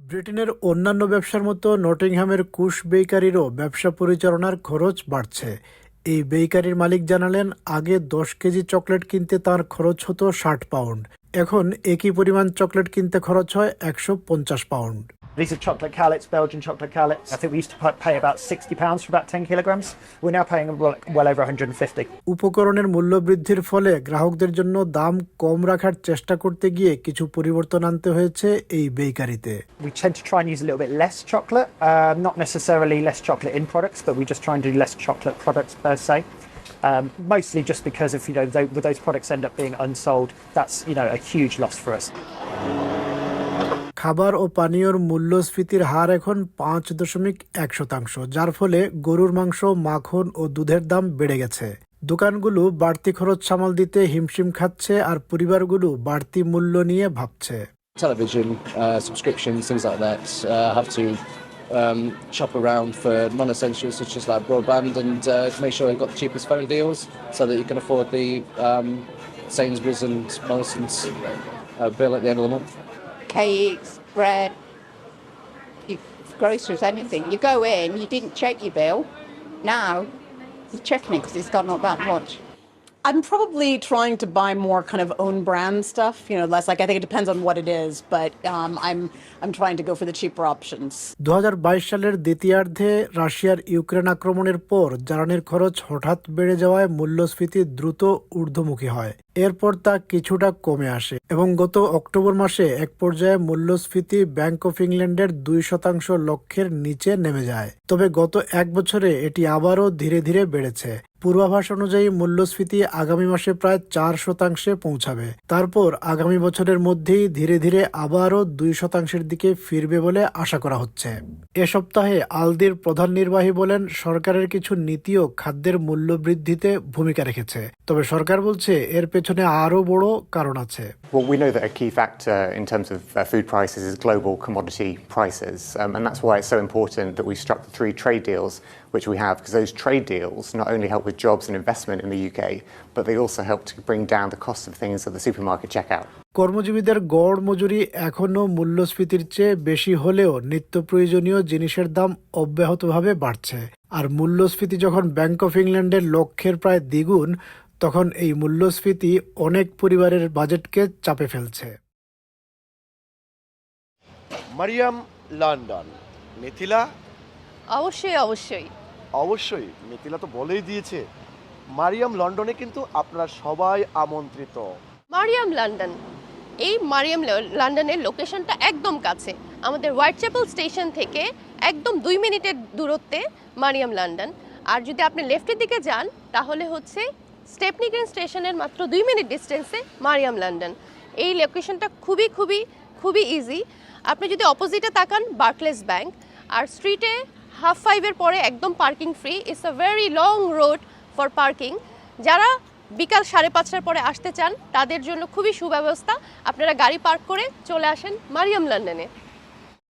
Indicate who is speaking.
Speaker 1: ব্রিটেনের অন্যান্য ব্যবসার মতো নটিংহামের কুশ বেকারিরও ব্যবসা পরিচালনার খরচ বাড়ছে। এই বেকারির মালিক জানালেন, আগে দশ কেজি চকলেট কিনতে তার খরচ হতো ষাট পাউন্ড। এখন একই পরিমাণ চকলেট কিনতে খরচ হয় একশো পঞ্চাশ pound.
Speaker 2: These are chocolate callets, Belgian chocolate callets. I think we used to pa- pay about £60 for about 10 kilograms. We're now paying well, well over 150.
Speaker 1: উপকরণের মূল্য বৃদ্ধির ফলে গ্রাহকদের জন্য দাম কম রাখার চেষ্টা করতে গিয়ে কিছু পরিবর্তন আনতে হয়েছে এই বেকারিতে
Speaker 2: We tend to try and use a little bit less chocolate, uh, not necessarily less chocolate in products, but we just try and do less chocolate products per se. Um, mostly just because if you know tho- with those products end up being unsold, that's you know a huge loss for us.
Speaker 1: খাবার ও পানীয়র মূল্যস্ফীতির হার এখন পাঁচ দশমিক এক শতাংশ যার ফলে গরুর মাংস মাখন ও দুধের দাম বেড়ে গেছে দোকানগুলো বাড়তি খরচ সামাল দিতে হিমশিম খাচ্ছে আর পরিবারগুলো বাড়তি মূল্য নিয়ে ভাবছে
Speaker 3: television uh, subscriptions, things like that. Uh, have to um, shop around for non-essentials such as like broadband and uh, make sure you've got the cheapest phone deals so that you can afford the um, Sainsbury's and Morrison's uh, bill at the end of the month.
Speaker 4: Cakes, bread, you, groceries, anything. You go in, you didn't check your bill. Now you're checking it because it's gone up that much.
Speaker 5: I'm probably trying to buy more kind of own brand stuff, you know, less like I think it depends on what it is, but um, I'm I'm trying to go for the cheaper options.
Speaker 1: দু হাজার বাইশ সালের দ্বিতীয়ার্ধে রাশিয়ার Ukraine আক্রমণের পর জ্বালানির খরচ হঠাৎ বেড়ে যাওয়ায় মূল্যস্ফীতি দ্রুত ঊর্ধ্বমুখী হয় এরপর তা কিছুটা কমে আসে এবং গত অক্টোবর মাসে এক পর্যায়ে মূল্যস্ফীতি ব্যাংক অফ ইংল্যান্ডের দুই শতাংশ লক্ষ্যের নিচে নেমে যায়। তবে গত এক বছরে এটি আবারও ধীরে ধীরে বেড়েছে। পূর্বাভাস অনুযায়ী মূল্যস্ফীতি আগামী মাসে প্রায় চার শতাংশে পৌঁছাবে। তারপর আগামী বছরের মধ্যেই ধীরে ধীরে আবারও দুই শতাংশের দিকে ফিরবে বলে আশা করা হচ্ছে। এ সপ্তাহে আলদির প্রধান নির্বাহী বলেন, সরকারের কিছু নীতিও খাদ্যের মূল্য বৃদ্ধিতে ভূমিকা রেখেছে। তবে সরকার বলছে, এর পেছনে আরও বড় কারণ আছে
Speaker 6: Well, we know that a key factor in terms of uh, food prices is global commodity prices, um, and that's why it's so important that we struck the three trade deals which we have, because those trade deals not only help with jobs and investment in the UK, but they also help to bring down the cost of things at the supermarket checkout.
Speaker 1: কর্মজীবীদের গড় মজুরি এখনও মূল্যস্ফীতির চেয়ে বেশি হলেও নিত্য প্রয়োজনীয় জিনিসের দাম অব্যাহতভাবে বাড়ছে আর মূল্যস্ফীতি যখন ব্যাংক অফ ইংল্যান্ডের লক্ষ্যের প্রায় দ্বিগুণ তখন এই মূল্যস্ফীতি অনেক পরিবারের বাজেটকে চাপে ফেলছে।
Speaker 7: মারিয়াম লন্ডন মিথিলা?
Speaker 8: অবশ্যই অবশ্যই।
Speaker 7: অবশ্যই মিথিলা তো বলেই দিয়েছে। মারিয়াম লন্ডনে কিন্তু আপনারা সবাই আমন্ত্রিত।
Speaker 8: মারিয়াম লন্ডন। এই মারিয়াম লন্ডনের লোকেশনটা একদম কাছে। আমাদের হোয়াইট চ্যাপেল স্টেশন থেকে একদম দুই মিনিটের দূরত্বে মারিয়াম লন্ডন। আর যদি আপনি লেফটের দিকে যান তাহলে হচ্ছে স্টেপনিগ্রেন স্টেশনের মাত্র দুই মিনিট ডিস্টেন্সে মারিয়াম লন্ডন। এই লোকেশনটা খুবই খুবই খুবই ইজি আপনি যদি অপোজিটে তাকান বার্কলেস ব্যাংক আর স্ট্রিটে হাফ ফাইভের পরে একদম parking free it's a very long road for parking যারা বিকাল সাড়ে পাঁচটার পরে আসতে চান, তাদের জন্য খুবই সুব্যবস্থা। আপনারা গাড়ি পার্ক করে চলে আসেন মারিয়াম লন্ডনে।